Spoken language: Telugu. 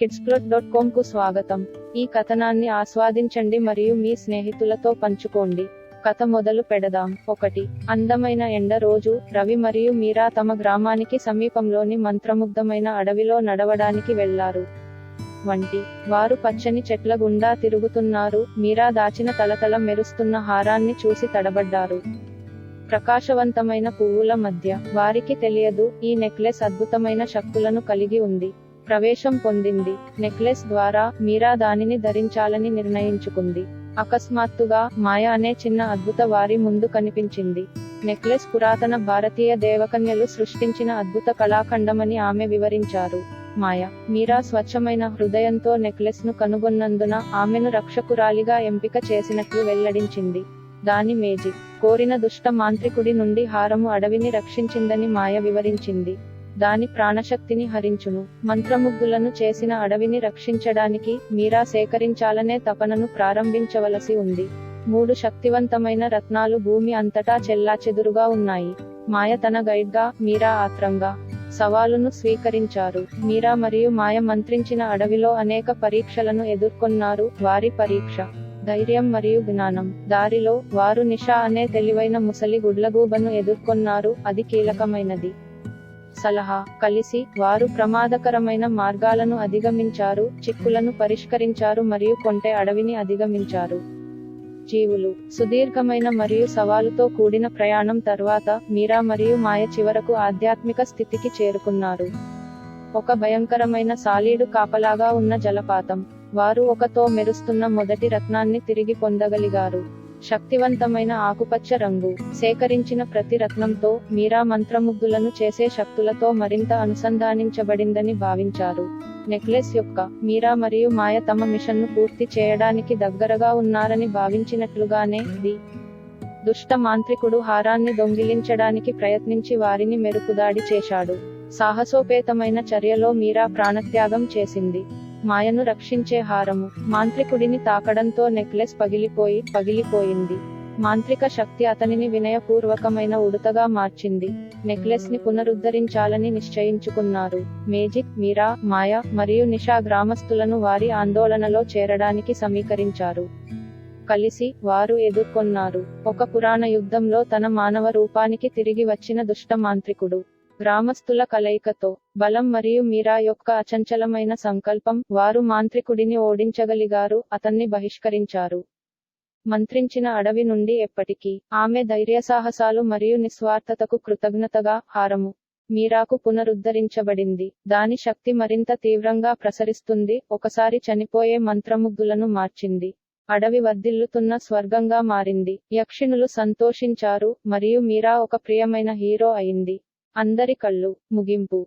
కిడ్స్ప్లట్ డాట్ కామ్కు స్వాగతం. ఈ కథనాన్ని ఆస్వాదించండి మరియు మీ స్నేహితులతో పంచుకోండి. కథ మొదలు పెడదాం. ఒకటి. అందమైన ఎండ రోజు రవి మరియు మీరా తమ గ్రామానికి సమీపంలోని మంత్రముగ్ధమైన అడవిలో నడవడానికి వెళ్ళారు. వంటి. వారు పచ్చని చెట్ల గుండా తిరుగుతున్నారు. మీరా దాచిన తలతల మెరుస్తున్న హారాన్ని చూసి తడబడ్డారు. ప్రకాశవంతమైన పువ్వుల మధ్య. వారికి తెలియదు ఈ నెక్లెస్ అద్భుతమైన శక్తులను కలిగి ఉంది. ప్రవేశం పొందింది. నెక్లెస్ ద్వారా మీరా దానిని ధరించాలని నిర్ణయించుకుంది. అకస్మాత్తుగా మాయ అనే చిన్న అద్భుత వారి ముందు కనిపించింది. నెక్లెస్ పురాతన భారతీయ దేవకన్యలు సృష్టించిన అద్భుత కళాఖండమని ఆమె వివరించారు. మాయ మీరా స్వచ్ఛమైన హృదయంతో నెక్లెస్ను కనుగొన్నందున ఆమెను రక్షకురాలిగా ఎంపిక చేసినట్లు వెల్లడించింది. దాని మేజిక్ కోరిన దుష్ట మాంత్రికుడి నుండి హారము అడవిని రక్షించిందని మాయ వివరించింది. దాని ప్రాణశక్తిని హరించును. మంత్రముగ్ధులను చేసిన అడవిని రక్షించడానికి మీరా సేకరించాలనే తపనను ప్రారంభించవలసి ఉంది. మూడు శక్తివంతమైన రత్నాలు భూమి అంతటా చెల్లాచెదురుగా ఉన్నాయి. మాయ తన గైడ్గా మీరా ఆత్రంగా సవాలును స్వీకరించారు. మీరా మరియు మాయ మంత్రించిన అడవిలో అనేక పరీక్షలను ఎదుర్కొన్నారు. వారి పరీక్ష ధైర్యం మరియు జ్ఞానం. దారిలో వారు నిషా అనే తెలివైన ముసలి గుడ్లగూబను ఎదుర్కొన్నారు. అది కీలకమైనది. సలహా కలిసి వారు ప్రమాదకరమైన మార్గాలను అధిగమించారు చిక్కులను పరిష్కరించారు మరియు కొంటె అడవిని అధిగమించారు. జీవులు సుదీర్ఘమైన మరియు సవాలుతో కూడిన ప్రయాణం తర్వాత మీరా మరియు మాయ చివరకు ఆధ్యాత్మిక స్థితికి చేరుకున్నారు. ఒక భయంకరమైన సాలీడు కాపలాగా ఉన్న జలపాతం. వారు ఒకతో మెరుస్తున్న మొదటి రత్నాన్ని తిరిగి పొందగలిగారు. శక్తివంతమైన ఆకుపచ్చ రంగు సేకరించిన ప్రతి రత్నంతో మీరా మంత్రముగ్ధులను చేసే శక్తులతో మరింత అనుసంధానించబడిందని భావించారు. నెక్లెస్ యొక్క మీరా మరియు మాయ తమ మిషన్ను పూర్తి చేయడానికి దగ్గరగా ఉన్నారని భావించినట్లుగానే ది దుష్ట మాంత్రికుడు హారాన్ని దొంగిలించడానికి ప్రయత్నించి వారిని మెరుపుదాడి చేశాడు. సాహసోపేతమైన చర్యలో మీరా ప్రాణత్యాగం చేసింది. మాయను రక్షించే హారము. మాంత్రికుడిని తాకడంతో నెక్లెస్ పగిలిపోయి పగిలిపోయింది. మాంత్రిక శక్తి అతనిని వినయపూర్వకమైన ఉడుతగా మార్చింది. నెక్లెస్ని పునరుద్ధరించాలని నిశ్చయించుకున్నారు. మేజిక్ మీరా మాయ మరియు నిషా గ్రామస్తులను వారి ఆందోళనలో చేరడానికి సమీకరించారు. కలిసి వారు ఎదుర్కొన్నారు. ఒక పురాణ యుద్ధంలో తన మానవ రూపానికి తిరిగి వచ్చిన దుష్ట మాంత్రికుడు. గ్రామస్తుల కలయికతో బలం మరియు మీరా యొక్క అచంచలమైన సంకల్పం వారు మాంత్రికుడిని ఓడించగలిగారు అతన్ని బహిష్కరించారు. మంత్రించిన అడవి నుండి ఎప్పటికీ ఆమె ధైర్యసాహసాలు మరియు నిస్వార్థతకు కృతజ్ఞతగా హారము. మీరాకు పునరుద్ధరించబడింది. దాని శక్తి మరింత తీవ్రంగా ప్రసరిస్తుంది ఒకసారి చనిపోయే మంత్రముగ్ధులను మార్చింది. అడవి వర్ధిల్లుతున్న స్వర్గంగా మారింది. యక్షిణులు సంతోషించారు మరియు మీరా ఒక ప్రియమైన హీరో అయింది. అందరి కళ్ళు ముగింపు.